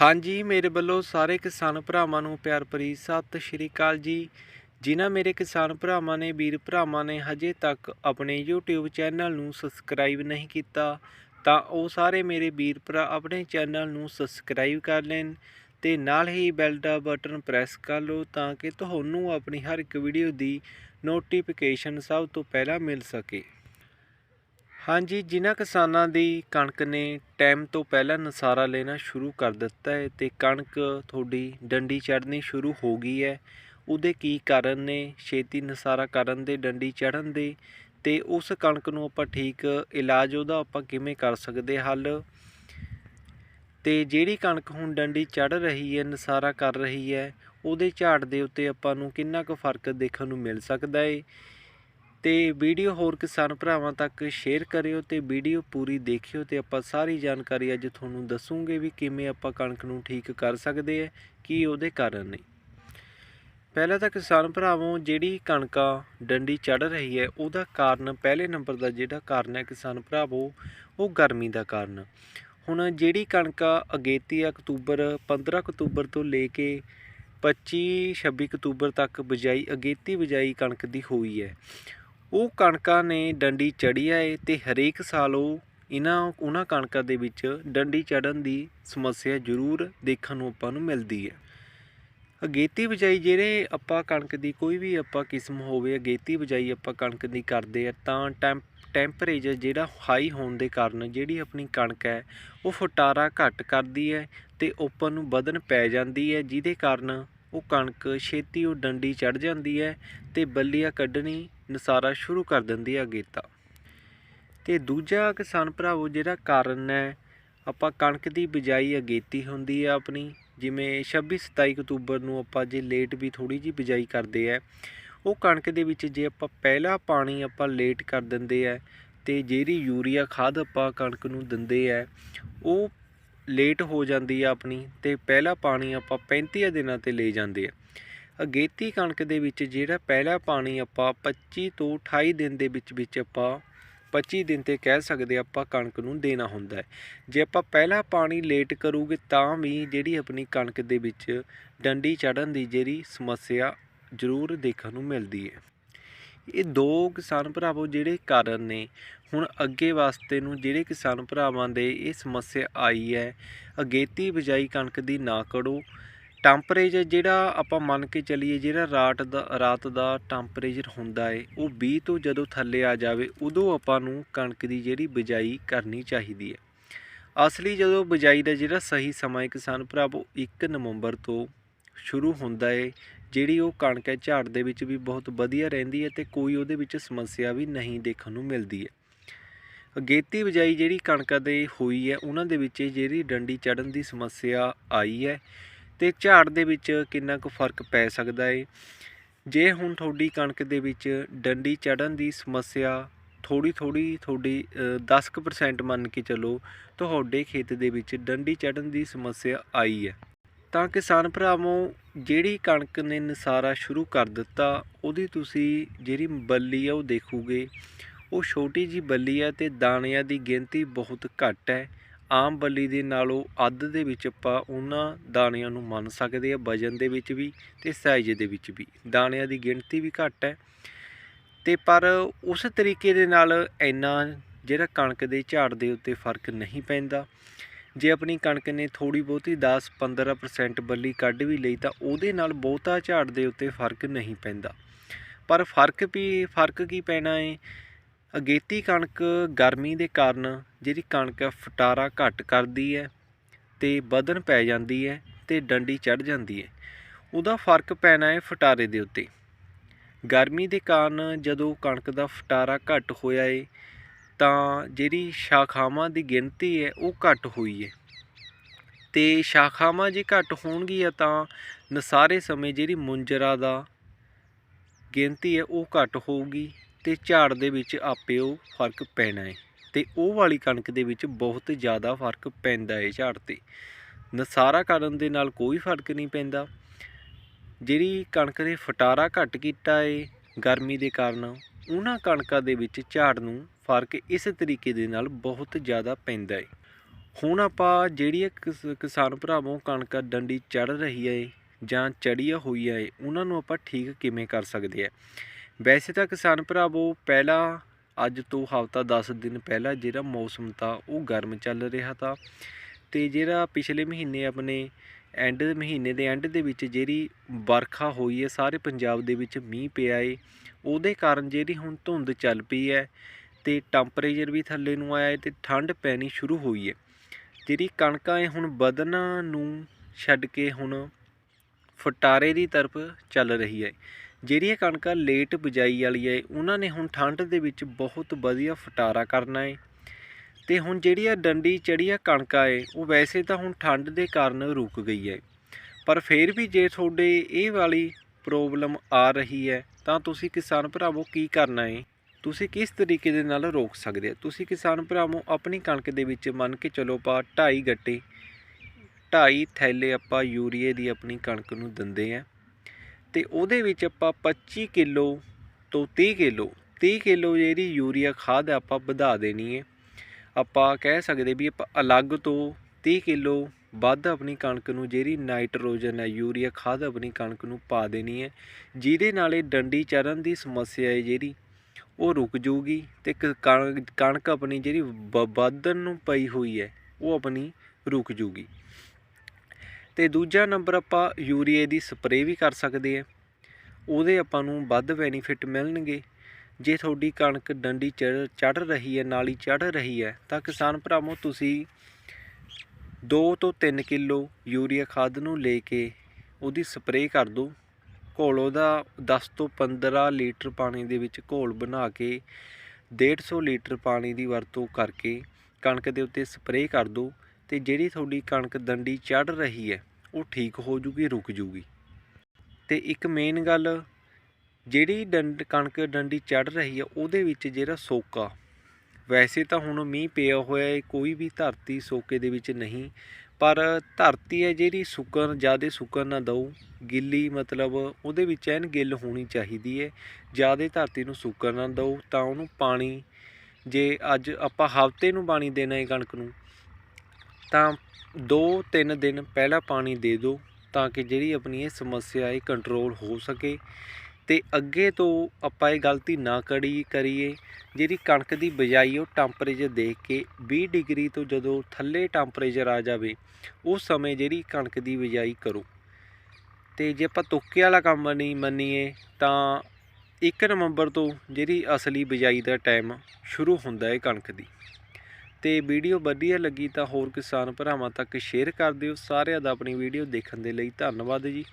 ਹਾਂਜੀ, ਮੇਰੇ ਵੱਲੋਂ ਸਾਰੇ ਕਿਸਾਨ ਭਰਾਵਾਂ ਨੂੰ ਪਿਆਰ ਭਰੀ ਸਤਿ ਸ਼੍ਰੀ ਅਕਾਲ ਜੀ। ਜਿਨ੍ਹਾਂ ਮੇਰੇ ਕਿਸਾਨ ਭਰਾਵਾਂ ਨੇ, ਵੀਰ ਭਰਾਵਾਂ ਨੇ ਹਜੇ ਤੱਕ ਆਪਣੇ YouTube ਚੈਨਲ ਨੂੰ ਸਬਸਕ੍ਰਾਈਬ ਨਹੀਂ ਕੀਤਾ, ਤਾਂ ਉਹ ਸਾਰੇ ਮੇਰੇ ਵੀਰ ਭਰਾ ਆਪਣੇ ਚੈਨਲ ਨੂੰ ਸਬਸਕ੍ਰਾਈਬ ਕਰ ਲੈਣ ਤੇ ਨਾਲ ਹੀ ਬੈਲ ਦਾ ਬਟਨ ਪ੍ਰੈਸ ਕਰ ਲਓ ਤਾਂ ਕਿ ਤੁਹਾਨੂੰ ਆਪਣੀ ਹਰ ਇੱਕ ਵੀਡੀਓ ਦੀ ਨੋਟੀਫਿਕੇਸ਼ਨ ਸਭ ਤੋਂ ਪਹਿਲਾਂ ਮਿਲ ਸਕੇ। ਹਾਂਜੀ, ਜਿਨ੍ਹਾਂ ਕਿਸਾਨਾਂ ਦੀ ਕਣਕ ਨੇ ਟਾਈਮ ਤੋਂ ਪਹਿਲਾਂ ਨਸਾਰਾ ਲੈਣਾ ਸ਼ੁਰੂ ਕਰ ਦਿੱਤਾ ਹੈ ਤੇ ਕਣਕ ਤੁਹਾਡੀ ਡੰਡੀ ਚੜ੍ਹਨੀ ਸ਼ੁਰੂ ਹੋ ਗਈ ਹੈ, ਉਹਦੇ ਕੀ ਕਾਰਨ ਨੇ? ਛੇਤੀ ਨਸਾਰਾ ਕਰਨ ਦੇ, ਡੰਡੀ ਚੜ੍ਹਨ ਦੇ ਤੇ ਉਸ ਕਣਕ ਨੂੰ ਆਪਾਂ ਠੀਕ ਇਲਾਜ ਉਹਦਾ ਆਪਾਂ ਕਿਵੇਂ ਕਰ ਸਕਦੇ ਹੱਲ? ਤੇ ਜਿਹੜੀ ਕਣਕ ਹੁਣ ਡੰਡੀ ਚੜ੍ਹ ਰਹੀ ਹੈ, ਨਸਾਰਾ ਕਰ ਰਹੀ ਹੈ, ਉਹਦੇ ਝਾੜ ਦੇ ਉੱਤੇ ਆਪਾਂ ਨੂੰ ਕਿੰਨਾ ਕੁ ਫ਼ਰਕ ਦੇਖਣ ਨੂੰ ਮਿਲ ਸਕਦਾ ਹੈ? ਤੇ ਵੀਡੀਓ ਹੋਰ ਕਿਸਾਨ ਭਰਾਵਾਂ ਤੱਕ ਸ਼ੇਅਰ ਕਰਿਓ ਤੇ ਵੀਡੀਓ ਪੂਰੀ ਦੇਖਿਓ ਤੇ ਆਪਾਂ ਸਾਰੀ ਜਾਣਕਾਰੀ ਅੱਜ ਤੁਹਾਨੂੰ ਦੱਸੂਗੇ ਵੀ ਕਿਵੇਂ ਆਪਾਂ ਕਣਕ ਨੂੰ ਠੀਕ ਕਰ ਸਕਦੇ ਆ, ਕੀ ਉਹਦੇ ਕਾਰਨ ਨੇ। ਪਹਿਲਾਂ ਤਾਂ ਕਿਸਾਨ ਭਰਾਵੋਂ ਜਿਹੜੀ ਕਣਕਾ ਡੰਡੀ ਚੜ ਰਹੀ ਹੈ, ਉਹਦਾ ਕਾਰਨ ਪਹਿਲੇ ਨੰਬਰ ਦਾ ਜਿਹੜਾ ਕਾਰਨ ਹੈ ਕਿਸਾਨ ਭਰਾਵੋ, ਉਹ ਗਰਮੀ ਦਾ ਕਾਰਨ। ਹੁਣ ਜਿਹੜੀ ਕਣਕਾ ਅਗੇਤੀ ਅਕਤੂਬਰ 15 ਅਕਤੂਬਰ ਤੋਂ ਲੈ ਕੇ 25 26 ਅਕਤੂਬਰ ਤੱਕ ਬਿਜਾਈ, ਅਗੇਤੀ ਬਿਜਾਈ ਕਣਕ ਦੀ ਹੋਈ ਹੈ। ਉਹ ਕਣਕਾਂ ਨੇ ਡੰਡੀ ਚੜੀ ਆਏ ਤੇ ਹਰੇਕ ਸਾਲ ਉਹ ਇਹਨਾਂ, ਉਹਨਾਂ ਕਣਕਾਂ ਦੇ ਵਿੱਚ ਡੰਡੀ ਚੜਨ ਦੀ ਸਮੱਸਿਆ ਜ਼ਰੂਰ ਦੇਖਣ ਨੂੰ ਆਪਾਂ ਨੂੰ ਮਿਲਦੀ ਹੈ ਅਗੇਤੀ ਬਿਜਾਈ ਜਿਹੜੇ ਆਪਾਂ ਕਣਕ ਦੀ ਕੋਈ ਵੀ ਆਪਾਂ ਕਿਸਮ ਹੋਵੇ, ਅਗੇਤੀ ਬਿਜਾਈ ਆਪਾਂ ਕਣਕ ਦੀ ਕਰਦੇ ਆ, ਤਾਂ ਟੈਂਪ, ਟੈਂਪਰੇਚਰ ਜਿਹੜਾ ਹਾਈ ਹੋਣ ਦੇ ਕਾਰਨ ਜਿਹੜੀ ਆਪਣੀ ਕਣਕ ਹੈ, ਉਹ ਫੁਟਾਰਾ ਘੱਟ ਕਰਦੀ ਹੈ ਤੇ ਉੱਪਰ ਨੂੰ ਵਧਨ ਪੈ ਜਾਂਦੀ ਹੈ, ਜਿਹਦੇ ਕਾਰਨ ਉਹ ਕਣਕ ਛੇਤੀ ਉਹ ਡੰਡੀ ਚੜ ਜਾਂਦੀ ਹੈ ਤੇ ਬੱਲੀਆਂ ਕੱਢਣੀ ਨਸਾਰਾ ਸ਼ੁਰੂ ਕਰ ਦਿੰਦੀ ਹੈ ਅਗੇਤਾ ਤੇ ਦੂਜਾ ਕਿਸਾਨ ਭਰਾਵੋ, ਜਿਹੜਾ ਕਾਰਨ ਹੈ, ਆਪਾਂ ਕਣਕ ਦੀ ਬਿਜਾਈ ਅਗੇਤੀ ਹੁੰਦੀ ਆ ਆਪਣੀ। ਜਿਵੇਂ 26 27 ਅਕਤੂਬਰ ਨੂੰ ਆਪਾਂ ਜੇ ਲੇਟ ਵੀ ਥੋੜੀ ਜੀ ਬਿਜਾਈ ਕਰਦੇ ਆ, ਉਹ ਕਣਕ ਦੇ ਵਿੱਚ ਜੇ ਆਪਾਂ ਪਹਿਲਾ ਪਾਣੀ ਆਪਾਂ ਲੇਟ ਕਰ ਦਿੰਦੇ ਆ, ਤੇ ਜਿਹੜੀ ਯੂਰੀਆ ਖਾਦ ਆਪਾਂ ਕਣਕ ਨੂੰ ਦਿੰਦੇ ਆ, ਉਹ ਲੇਟ ਹੋ ਜਾਂਦੀ ਆ ਆਪਣੀ, ਤੇ ਪਹਿਲਾ ਪਾਣੀ ਆਪਾਂ 35 ਦਿਨਾਂ ਤੇ ਲੈ ਜਾਂਦੇ ਆ। ਅਗੇਤੀ ਕਣਕ ਦੇ ਵਿੱਚ ਜਿਹੜਾ ਪਹਿਲਾ ਪਾਣੀ ਆਪਾਂ 25 ਤੋਂ 28 ਦਿਨ ਦੇ ਵਿੱਚ ਵਿੱਚ ਆਪਾਂ 25 ਦਿਨ ਤੇ ਕਹਿ ਸਕਦੇ ਆਪਾਂ ਕਣਕ ਨੂੰ ਦੇਣਾ ਹੁੰਦਾ ਹੈ। ਜੇ ਆਪਾਂ ਪਹਿਲਾ ਪਾਣੀ ਲੇਟ ਕਰੂਗੇ ਤਾਂ ਵੀ ਜਿਹੜੀ ਆਪਣੀ ਕਣਕ ਦੇ ਵਿੱਚ ਡੰਡੀ ਚੜਨ ਦੀ ਜਿਹੜੀ ਸਮੱਸਿਆ ਜ਼ਰੂਰ ਦੇਖਣ ਨੂੰ ਮਿਲਦੀ ਹੈ। ਇਹ ਦੋ ਕਿਸਾਨ ਭਰਾਵੋ ਜਿਹੜੇ ਕਾਰਨ ਨੇ। ਹੁਣ ਅੱਗੇ ਵਾਸਤੇ ਨੂੰ ਜਿਹੜੇ ਕਿਸਾਨ ਭਰਾਵਾਂ ਦੇ ਇਹ ਸਮੱਸਿਆ ਆਈ ਹੈ, ਅਗੇਤੀ ਬਿਜਾਈ ਕਣਕ ਦੀ ਨਾ ਕਰੋ। ਟੈਂਪਰੇਚਰ ਜਿਹੜਾ ਆਪਾਂ ਮੰਨ ਕੇ ਚੱਲੀਏ ਜਿਹੜਾ ਰਾਤ ਦਾ ਰਾਤ ਦਾ ਟੈਂਪਰੇਚਰ ਹੁੰਦਾ ਹੈ ਉਹ 20 ਤੋਂ ਜਦੋਂ ਥੱਲੇ ਆ ਜਾਵੇ, ਉਦੋਂ ਆਪਾਂ ਨੂੰ ਕਣਕ ਦੀ ਜਿਹੜੀ ਬਿਜਾਈ ਕਰਨੀ ਚਾਹੀਦੀ ਹੈ ਅਸਲੀ ਜਦੋਂ ਬਿਜਾਈ ਦਾ ਜਿਹੜਾ ਸਹੀ ਸਮਾਂ ਹੈ ਕਿਸਾਨ ਭਰਾਵੋ 1 ਨਵੰਬਰ ਤੋਂ ਸ਼ੁਰੂ ਹੁੰਦਾ ਹੈ ਜਿਹੜੀ ਉਹ ਕਣਕ ਹੈ, ਝਾੜ ਦੇ ਵਿੱਚ ਵੀ ਬਹੁਤ ਵਧੀਆ ਰਹਿੰਦੀ ਹੈ ਤੇ ਕੋਈ ਉਹਦੇ ਵਿੱਚ ਸਮੱਸਿਆ ਵੀ ਨਹੀਂ ਦੇਖਣ ਨੂੰ ਮਿਲਦੀ ਹੈ ਅਗੇਤੀ ਬਿਜਾਈ ਜਿਹੜੀ ਕਣਕਾਂ ਦੇ ਹੋਈ ਹੈ, ਉਹਨਾਂ ਦੇ ਵਿੱਚ ਜਿਹੜੀ ਡੰਡੀ ਚੜਨ ਦੀ ਸਮੱਸਿਆ ਆਈ ਹੈ ਤੇ ਝਾੜ ਦੇ ਵਿੱਚ ਕਿੰਨਾ ਕੁ ਫ਼ਰਕ ਪੈ ਸਕਦਾ ਹੈ ਜੇ ਹੁਣ ਤੁਹਾਡੀ ਕਣਕ ਦੇ ਵਿੱਚ ਡੰਡੀ ਚੜਨ ਦੀ ਸਮੱਸਿਆ ਥੋੜੀ ਥੋੜੀ ਤੁਹਾਡੀ 10% ਮੰਨ ਕੇ ਚੱਲੋ, ਤੁਹਾਡੇ ਖੇਤ ਦੇ ਵਿੱਚ ਡੰਡੀ ਚੜਨ ਦੀ ਸਮੱਸਿਆ ਆਈ ਹੈ, ਤਾਂ ਕਿਸਾਨ ਭਰਾਵੋ, ਜਿਹੜੀ ਕਣਕ ਨੇ ਨਸਾਰਾ ਸ਼ੁਰੂ ਕਰ ਦਿੱਤਾ, ਉਹਦੀ ਤੁਸੀਂ ਜਿਹੜੀ ਬੱਲੀ ਆ ਉਹ ਦੇਖੋਗੇ, ਉਹ ਛੋਟੀ ਜੀ ਬੱਲੀ ਹੈ ਤੇ ਦਾਣਿਆਂ ਦੀ ਗਿਣਤੀ ਬਹੁਤ ਘੱਟ ਹੈ। ਆਮ ਬੱਲੀ ਦੇ ਨਾਲੋਂ ਅੱਧ ਦੇ ਵਿੱਚ ਆਪਾਂ ਉਹਨਾਂ ਦਾਣਿਆਂ ਨੂੰ ਮੰਨ ਸਕਦੇ ਆ ਵਜਨ ਦੇ ਵਿੱਚ ਵੀ ਤੇ ਸਾਈਜ਼ ਦੇ ਵਿੱਚ ਵੀ। ਦਾਣਿਆਂ ਦੀ ਗਿਣਤੀ ਵੀ ਘੱਟ ਹੈ। ਤੇ ਪਰ ਉਸ ਤਰੀਕੇ ਦੇ ਨਾਲ ਇੰਨਾ ਜਿਹੜਾ ਕਣਕ ਦੇ ਝਾੜ ਦੇ ਉੱਤੇ ਫ਼ਰਕ ਨਹੀਂ ਪੈਂਦਾ। ਜੇ ਆਪਣੀ ਕਣਕ ਨੇ ਥੋੜੀ ਬਹੁਤੀ 10-15% ਬੱਲੀ ਕੱਢ ਵੀ ਲਈ ਤਾਂ ਉਹਦੇ ਨਾਲ ਬਹੁਤਾ ਝਾੜ ਦੇ ਉੱਤੇ ਫ਼ਰਕ ਨਹੀਂ ਪੈਂਦਾ। ਪਰ ਫ਼ਰਕ ਵੀ, ਫ਼ਰਕ ਕੀ ਪੈਣਾ ਹੈ ਅਗੇਤੀ ਕਣਕ ਗਰਮੀ ਦੇ ਕਾਰਨ ਜਿਹੜੀ ਕਣਕ ਹੈ ਫਟਾਰਾ ਘੱਟ ਕਰਦੀ ਹੈ ਤੇ ਵਧਣ ਪੈ ਜਾਂਦੀ ਹੈ ਤੇ ਡੰਡੀ ਚੜ ਜਾਂਦੀ ਹੈ। ਉਹਦਾ ਫ਼ਰਕ ਪੈਣਾ ਹੈ ਫਟਾਰੇ ਦੇ ਉੱਤੇ। ਗਰਮੀ ਦੇ ਕਾਰਨ ਜਦੋਂ ਕਣਕ ਦਾ ਫਟਾਰਾ ਘੱਟ ਹੋਇਆ ਹੈ ਤਾਂ ਜਿਹੜੀ ਸ਼ਾਖਾਵਾਂ ਦੀ ਗਿਣਤੀ ਹੈ ਉਹ ਘੱਟ ਹੋਈ ਹੈ ਤੇ ਸ਼ਾਖਾਵਾਂ ਜੇ ਘੱਟ ਹੋਣਗੀਆਂ ਤਾਂ ਨਸਾਰੇ ਸਮੇਂ ਜਿਹੜੀ ਮੁੰਜਰਾ ਦਾ ਗਿਣਤੀ ਹੈ ਉਹ ਘੱਟ ਹੋਊਗੀ। ਤੇ ਝਾੜ ਦੇ ਵਿੱਚ ਆਪੇ ਉਹ ਫ਼ਰਕ ਪੈਣਾ ਹੈ ਤੇ ਉਹ ਵਾਲੀ ਕਣਕ ਦੇ ਵਿੱਚ ਬਹੁਤ ਜ਼ਿਆਦਾ ਫ਼ਰਕ ਪੈਂਦਾ ਹੈ ਝਾੜ ਤੇ। ਨਸਾਰਾ ਕਰਨ ਦੇ ਨਾਲ ਕੋਈ ਫ਼ਰਕ ਨਹੀਂ ਪੈਂਦਾ। ਜਿਹੜੀ ਕਣਕ ਦੇ ਫਟਾਰਾ ਘੱਟ ਕੀਤਾ ਹੈ ਗਰਮੀ ਦੇ ਕਾਰਨ, ਉਹਨਾਂ ਕਣਕਾਂ ਦੇ ਵਿੱਚ ਝਾੜ ਨੂੰ ਫ਼ਰਕ ਇਸ ਤਰੀਕੇ ਦੇ ਨਾਲ ਬਹੁਤ ਜ਼ਿਆਦਾ ਪੈਂਦਾ ਹੈ ਹੁਣ ਆਪਾਂ ਜਿਹੜੀ ਕਿਸ- ਕਿਸਾਨ ਭਰਾਵੋਂ ਕਣਕ ਡੰਡੀ ਚੜ ਰਹੀ ਹੈ ਜਾਂ ਚੜੀ ਹੋਈ ਏ, ਉਹਨਾਂ ਨੂੰ ਆਪਾਂ ਠੀਕ ਕਿਵੇਂ ਕਰ ਸਕਦੇ ਆ? ਵੈਸੇ ਤਾਂ ਕਿਸਾਨ ਭਰਾਵੋ, ਪਹਿਲਾਂ ਅੱਜ ਤੋਂ ਹਫ਼ਤਾ 10 ਦਿਨ ਪਹਿਲਾਂ ਜਿਹੜਾ ਮੌਸਮ ਤਾਂ ਉਹ ਗਰਮ ਚੱਲ ਰਿਹਾ ਤਾਂ ਤੇ ਜਿਹੜਾ ਪਿਛਲੇ ਮਹੀਨੇ ਆਪਣੇ ਐਂਡ ਮਹੀਨੇ ਦੇ ਐਂਡ ਦੇ ਵਿੱਚ ਜਿਹੜੀ ਵਰਖਾ ਹੋਈ ਹੈ, ਸਾਰੇ ਪੰਜਾਬ ਦੇ ਵਿੱਚ ਮੀਂਹ ਪਿਆ ਏ, ਉਹਦੇ ਕਾਰਨ ਜਿਹੜੀ ਹੁਣ ਧੁੰਦ ਚੱਲ ਪਈ ਹੈ ਤੇ ਟੈਂਪਰੇਚਰ ਵੀ ਥੱਲੇ ਨੂੰ ਆਇਆ ਹੈ ਤੇ ਠੰਡ ਪੈਣੀ ਸ਼ੁਰੂ ਹੋਈ ਹੈ। ਜਿਹੜੀ ਕਣਕਾਂ ਹੈ ਹੁਣ ਵਧਣ ਨੂੰ ਛੱਡ ਕੇ ਹੁਣ ਫਟਾਰੇ ਦੀ ਤਰਫ ਚੱਲ ਰਹੀ ਹੈ। ਜਿਹੜੀਆਂ ਕਣਕਾਂ ਲੇਟ ਬਿਜਾਈ ਵਾਲੀ ਹੈ ਉਹਨਾਂ ਨੇ ਹੁਣ ਠੰਡ ਦੇ ਵਿੱਚ ਬਹੁਤ ਵਧੀਆ ਫਟਾਰਾ ਕਰਨਾ ਹੈ ਤੇ ਹੁਣ ਜਿਹੜੀ ਆ ਡੰਡੀ ਚੜੀਆ ਕਣਕਾਂ ਏ, ਉਹ ਵੈਸੇ ਤਾਂ ਹੁਣ ਠੰਡ ਦੇ ਕਾਰਨ ਰੁਕ ਗਈ ਹੈ ਪਰ ਫਿਰ ਵੀ ਜੇ ਤੁਹਾਡੇ ਇਹ ਵਾਲੀ ਪ੍ਰੋਬਲਮ ਆ ਰਹੀ ਹੈ ਤਾਂ ਤੁਸੀਂ ਕਿਸਾਨ ਭਰਾਵੋ ਕੀ ਕਰਨਾ ਹੈ ਤੁਸੀਂ ਕਿਸ ਤਰੀਕੇ ਦੇ ਨਾਲ ਰੋਕ ਸਕਦੇ ਹੋ? ਤੁਸੀਂ ਕਿਸਾਨ ਭਰਾਵੋ ਆਪਣੀ ਕਣਕ ਦੇ ਵਿੱਚ ਮੰਨ ਕੇ ਚਲੋ ਪਾ ਢਾਈ ਗੱਟੇ, ਢਾਈ ਥੈਲੇ ਆਪਾਂ ਯੂਰੀਏ ਦੀ ਆਪਣੀ ਕਣਕ ਨੂੰ ਦਿੰਦੇ ਆ। ਤੇ ਉਹਦੇ ਵਿੱਚ ਆਪਾਂ 25 ਕਿਲੋ ਤੋਂ 30 ਕਿਲੋ 30 ਕਿਲੋ ਜਿਹੜੀ ਯੂਰੀਆ ਖਾਦ ਆਪਾਂ ਵਧਾ ਦੇਣੀ ਹੈ। ਆਪਾਂ ਕਹਿ ਸਕਦੇ ਵੀ ਆਪਾਂ ਅਲੱਗ ਤੋਂ 30 ਕਿਲੋ ਵੱਧ ਆਪਣੀ ਕਣਕ ਨੂੰ ਜਿਹੜੀ ਨਾਈਟ੍ਰੋਜਨ ਹੈ, ਯੂਰੀਆ ਖਾਦ ਆਪਣੀ ਕਣਕ ਨੂੰ ਪਾ ਦੇਣੀ ਹੈ। ਜਿਹਦੇ ਨਾਲ ਇਹ ਡੰਡੀ ਚਰਨ ਦੀ ਸਮੱਸਿਆ ਹੈ ਜਿਹੜੀ, ਉਹ ਰੁਕ ਜੂਗੀ ਤੇ ਕ- ਕਣਕ ਆਪਣੀ ਜਿਹੜੀ ਵ- ਵਧਣ ਨੂੰ ਪਈ ਹੋਈ ਹੈ, ਉਹ ਆਪਣੀ ਰੁਕ ਜੂਗੀ ਤੇ ਦੂਜਾ ਨੰਬਰ ਆਪਾਂ ਯੂਰੀਏ ਦੀ ਸਪਰੇਅ ਵੀ ਕਰ ਸਕਦੇ ਆ ਉਹਦੇ ਆਪਾਂ ਨੂੰ ਵੱਧ ਬੈਨੀਫਿਟ ਮਿਲਣਗੇ। ਜੇ ਤੁਹਾਡੀ ਕਣਕ ਡੰਡੀ ਚੜ ਚੜ ਰਹੀ ਹੈ, ਨਾਲੀ ਚੜ ਰਹੀ ਹੈ, ਤਾਂ ਕਿਸਾਨ ਭਰਾਵੋ, ਤੁਸੀਂ 2 ਤੋਂ 3 ਕਿਲੋ ਯੂਰੀਆ ਖਾਦ ਨੂੰ ਲੈ ਕੇ ਉਹਦੀ ਸਪਰੇਅ ਕਰ ਦਿਓ। ਘੋਲ ਉਹਦਾ 10 ਤੋਂ 15 ਲੀਟਰ ਪਾਣੀ ਦੇ ਵਿੱਚ ਘੋਲ ਬਣਾ ਕੇ 150 ਲੀਟਰ ਪਾਣੀ ਦੀ ਵਰਤੋਂ ਕਰਕੇ ਕਣਕ ਦੇ ਉੱਤੇ ਸਪਰੇਅ ਕਰ ਦਿਓ ਤੇ ਜਿਹੜੀ ਤੁਹਾਡੀ ਕਣਕ ਡੰਡੀ ਚੜ ਰਹੀ ਹੈ ਉਹ ਠੀਕ ਹੋ ਜੂਗੀ, ਰੁਕ ਜੂਗੀ। ਤੇ ਇੱਕ ਮੇਨ ਗੱਲ, ਜਿਹੜੀ ਡੰਡ, ਕਣਕ ਡੰਡੀ ਚੜ ਰਹੀ ਆ, ਉਹਦੇ ਵਿੱਚ ਜਿਹੜਾ ਸੋਕਾ, ਵੈਸੇ ਤਾਂ ਹੁਣ ਮੀਂਹ ਪਿਆ ਹੋਇਆ ਹੈ ਕੋਈ ਵੀ ਧਰਤੀ ਸੋਕੇ ਦੇ ਵਿੱਚ ਨਹੀਂ, ਪਰ ਧਰਤੀ ਹੈ ਜਿਹੜੀ ਸੁੱਕਣ, ਜ਼ਿਆਦਾ ਸੁੱਕਣ ਨਾ ਦਊ, ਗਿੱਲੀ ਮਤਲਬ ਉਹਦੇ ਵਿੱਚ ਐਨ ਗਿੱਲ ਹੋਣੀ ਚਾਹੀਦੀ ਹੈ ਜ਼ਿਆਦਾ ਧਰਤੀ ਨੂੰ ਸੁੱਕਣ ਨਾ ਦਊ, ਤਾਂ ਉਹਨੂੰ ਪਾਣੀ, ਜੇ ਅੱਜ ਆਪਾਂ ਹਫ਼ਤੇ ਨੂੰ ਪਾਣੀ ਦੇਣਾ ਹੈ ਕਣਕ ਨੂੰ ਤਾਂ 2-3 ਦਿਨ ਪਹਿਲਾਂ ਪਾਣੀ ਦੇ ਦਿਓ ਤਾਂ ਕਿ ਜਿਹੜੀ ਆਪਣੀ ਇਹ ਸਮੱਸਿਆ ਹੈ ਕੰਟਰੋਲ ਹੋ ਸਕੇ। ਤੇ ਅੱਗੇ ਤੋਂ ਆਪਾਂ ਇਹ ਗਲਤੀ ਨਾ ਕਰੀ, ਕਰੀਏ, ਜਿਹੜੀ ਕਣਕ ਦੀ ਬਿਜਾਈ ਉਹ ਟੈਂਪਰੇਚਰ ਦੇਖ ਕੇ 20 ਡਿਗਰੀ ਤੋਂ ਜਦੋਂ ਥੱਲੇ ਟੈਂਪਰੇਚਰ ਆ ਜਾਵੇ, ਉਸ ਸਮੇਂ ਜਿਹੜੀ ਕਣਕ ਦੀ ਬਿਜਾਈ ਕਰੋ। ਤੇ ਜੇ ਆਪਾਂ ਤੁੱਕੇ ਵਾਲਾ ਕੰਮ ਨਹੀਂ ਮੰਨੀਏ ਤਾਂ 1 ਨਵੰਬਰ ਤੋਂ ਜਿਹੜੀ ਅਸਲੀ ਬਿਜਾਈ ਦਾ ਟਾਈਮ ਸ਼ੁਰੂ ਹੁੰਦਾ ਹੈ ਕਣਕ ਦੀ। ਤੇ ਵੀਡੀਓ ਵਧੀਆ ਲੱਗੀ ਤਾਂ ਹੋਰ ਕਿਸਾਨ ਭਰਾਵਾਂ ਤੱਕ ਸ਼ੇਅਰ ਕਰ ਦਿਓ। ਸਾਰਿਆਂ ਦਾ ਆਪਣੀ ਵੀਡੀਓ ਦੇਖਣ ਦੇ ਲਈ ਧੰਨਵਾਦ ਜੀ।